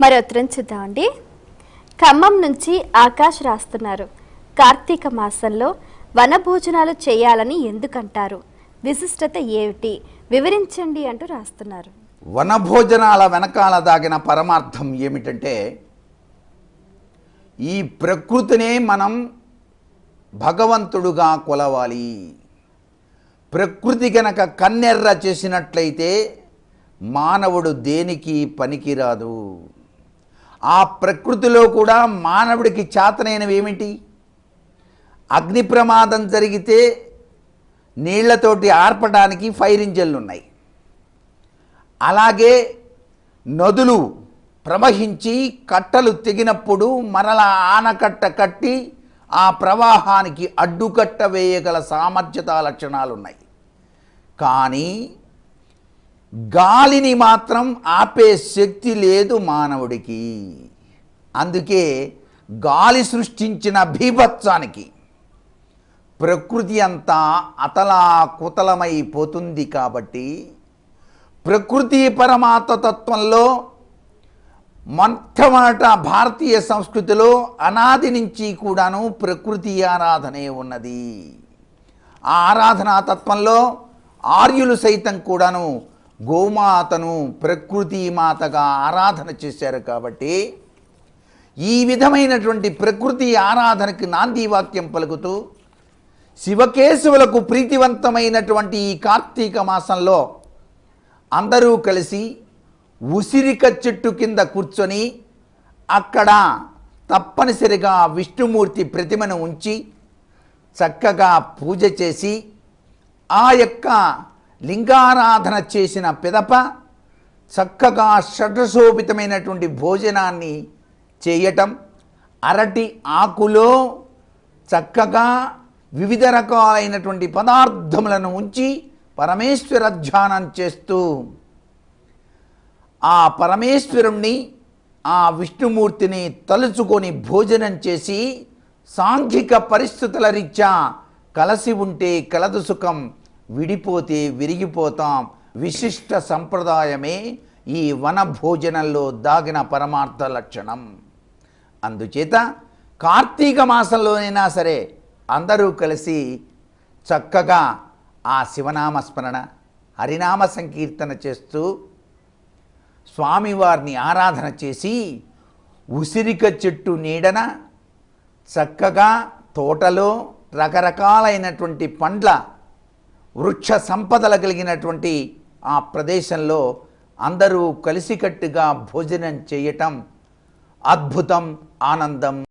మరి ఉత్తరం చూద్దామండి ఖమ్మం నుంచి ఆకాష్ రాస్తున్నారు. కార్తీక మాసంలో వనభోజనాలు చేయాలని ఎందుకంటారు? విశిష్టత ఏమిటి? వివరించండి అంటూ రాస్తున్నారు. వనభోజనాల వెనకాల దాగిన పరమార్థం ఏమిటంటే ఈ ప్రకృతినే మనం భగవంతుడుగా కొలవాలి. ప్రకృతి గనక కన్నెర్ర చేసినట్లయితే మానవుడు దేనికి పనికిరాదు? ఆ ప్రకృతిలో కూడా మానవుడికి చేతనైనవి ఏమిటి? అగ్ని ప్రమాదం జరిగితే నీళ్ళతోటి ఆర్పడానికి ఫైర్ ఇంజన్లు ఉన్నాయి. అలాగే నదులు ప్రవహించి కట్టలు తెగినప్పుడు మరల ఆనకట్ట కట్టి ఆ ప్రవాహానికి అడ్డుకట్ట వేయగల సామర్థ్యత లక్షణాలు ఉన్నాయి కానీ గాలిని మాత్రం ఆపే శక్తి లేదు మానవుడికి. అందుకే గాలి సృష్టించిన భీభత్సానికి ప్రకృతి అంతా అతలా కుతలమైపోతుంది కాబట్టి ప్రకృతి పరమాత్మ తత్వంలో మొట్టమొదట భారతీయ సంస్కృతిలో అనాది నుంచి కూడాను ప్రకృతి ఆరాధనే ఉన్నది. ఆ ఆరాధనా తత్వంలో ఆర్యులు సైతం కూడాను గోమాతను ప్రకృతి మాతగా ఆరాధన చేశారు కాబట్టి ఈ విధమైనటువంటి ప్రకృతి ఆరాధనకి నాంది వాక్యం పలుకుతూ శివకేశవులకు ప్రీతివంతమైనటువంటి ఈ కార్తీక మాసంలో అందరూ కలిసి ఉసిరిక చెట్టు కింద కూర్చొని అక్కడ తప్పనిసరిగా విష్ణుమూర్తి ప్రతిమను ఉంచి చక్కగా పూజ చేసి ఆ యొక్క లింగారాధన చేసిన పిదప చక్కగా షటశోభితమైనటువంటి భోజనాన్ని చేయటం అరటి ఆకులో చక్కగా వివిధ రకాలైనటువంటి పదార్థములను ఉంచి పరమేశ్వర ధ్యానం చేస్తూ ఆ పరమేశ్వరుణ్ణి ఆ విష్ణుమూర్తిని తలుచుకొని భోజనం చేసి సాంఘిక పరిస్థితుల రీత్యా కలసి ఉంటే కలదు సుఖం విడిపోతే విరిగిపోతాం. విశిష్ట సంప్రదాయమే ఈ వన భోజనంలో దాగిన పరమార్థ లక్షణం. అందుచేత కార్తీక మాసంలోనైనా సరే అందరూ కలిసి చక్కగా ఆ శివనామ స్మరణ హరినామ సంకీర్తన చేస్తూ స్వామివారిని ఆరాధన చేసి ఉసిరిక చెట్టు నీడన చక్కగా తోటలో రకరకాలైనటువంటి పండ్ల వృక్ష సంపదలు కలిగినటువంటి ఆ ప్రదేశంలో అందరూ కలిసికట్టుగా భోజనం చేయటం అద్భుతం ఆనందం.